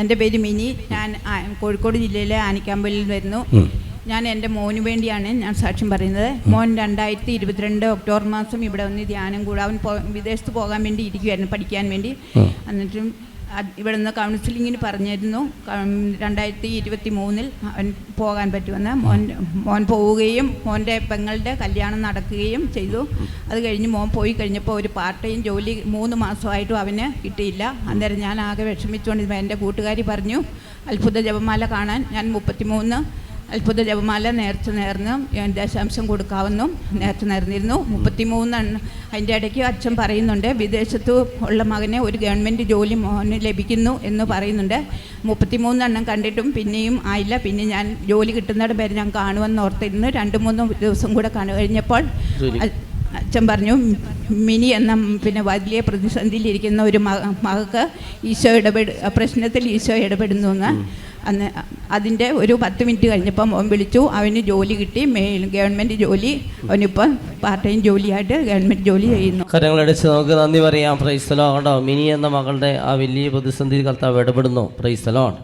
എന്റെ പേര് മിനി. ഞാൻ കോഴിക്കോട് ജില്ലയിലെ ആനിക്കാമ്പലിൽ വരുന്നു. ഞാൻ എന്റെ മോന് വേണ്ടിയാണ് ഞാൻ സാക്ഷ്യം പറയുന്നത്. മോൻ രണ്ടായിരത്തി ഇരുപത്തിരണ്ട് ഒക്ടോബർ മാസം ഇവിടെ വന്ന് ധ്യാനം കൂടാൻ വിദേശത്ത് പോകാൻ വേണ്ടി ഇരിക്കുമായിരുന്നു പഠിക്കാൻ വേണ്ടി. എന്നിട്ടും അത് ഇവിടെ നിന്ന് കൗൺസിലിങ്ങിന് പറഞ്ഞിരുന്നു. രണ്ടായിരത്തി ഇരുപത്തി മൂന്നിൽ അവൻ പോകാൻ പറ്റുമെന്ന്. മോൻ മോൻ പോവുകയും മോന്റെ പെങ്ങളുടെ കല്യാണം നടക്കുകയും ചെയ്തു. അത് കഴിഞ്ഞ് മോൻ പോയി കഴിഞ്ഞപ്പോൾ ഒരു പാർട്ട് ടൈം ജോലി മൂന്ന് മാസമായിട്ടും അവന് കിട്ടിയില്ല. അന്നേരം ഞാൻ ആകെ വിഷമിച്ചുകൊണ്ട് എന്റെ കൂട്ടുകാരി പറഞ്ഞു അത്ഭുത ജപമാല കാണാൻ ഞാൻ മുപ്പത്തിമൂന്ന് അത്ഭുത ജപമാല നേർച്ച നേർന്ന് എന്റെ ദശാംശം കൊടുക്കാവുന്നു. നേർച്ച നേർന്നിരുന്നു. മുപ്പത്തിമൂന്നെണ്ണം അതിന്റെ ഇടയ്ക്ക് അച്ഛൻ പറയുന്നുണ്ട് വിദേശത്ത് ഉള്ള മകനെ ഒരു ഗവൺമെന്റ് ജോലി മോന് ലഭിക്കുന്നു എന്ന് പറയുന്നുണ്ട്. മുപ്പത്തിമൂന്നെണ്ണം കണ്ടിട്ടും പിന്നെയും ആയില്ല. പിന്നെ ഞാൻ ജോലി കിട്ടുന്നിടം വരെ ഞാൻ കാണുമെന്ന് ഓർത്തിരുന്നു. രണ്ട് മൂന്ന് ദിവസം കൂടെ കാണു കഴിഞ്ഞപ്പോൾ അച്ഛൻ പറഞ്ഞു മിനി എന്ന പിന്നെ വലിയ പ്രതിസന്ധിയിലിരിക്കുന്ന ഒരു മക മകൾക്ക് ഈശോ ഇടപെട പ്രശ്നത്തിൽ ഈശോ ഇടപെടുന്നു എന്ന്. അന്ന് അതിന്റെ ഒരു പത്ത് മിനിറ്റ് കഴിഞ്ഞപ്പോൾ അവൻ വിളിച്ചു. അവന് ജോലി കിട്ടി. മെയിൽ ഗവൺമെന്റ് ജോലി. അവനിപ്പം പാർട്ട് ടൈം ജോലിയായിട്ട് ഗവൺമെന്റ് ജോലി ചെയ്യുന്നു. കരങ്ങളടിച്ച് നമുക്ക് നന്ദി പറയാം. പ്രൈസ്തലോ കണ്ടോ മിനി എന്ന മകളുടെ ആ വലിയ പ്രതിസന്ധി കർത്താവ് ഇടപെടുന്നു. പ്രൈസ്തലോൺ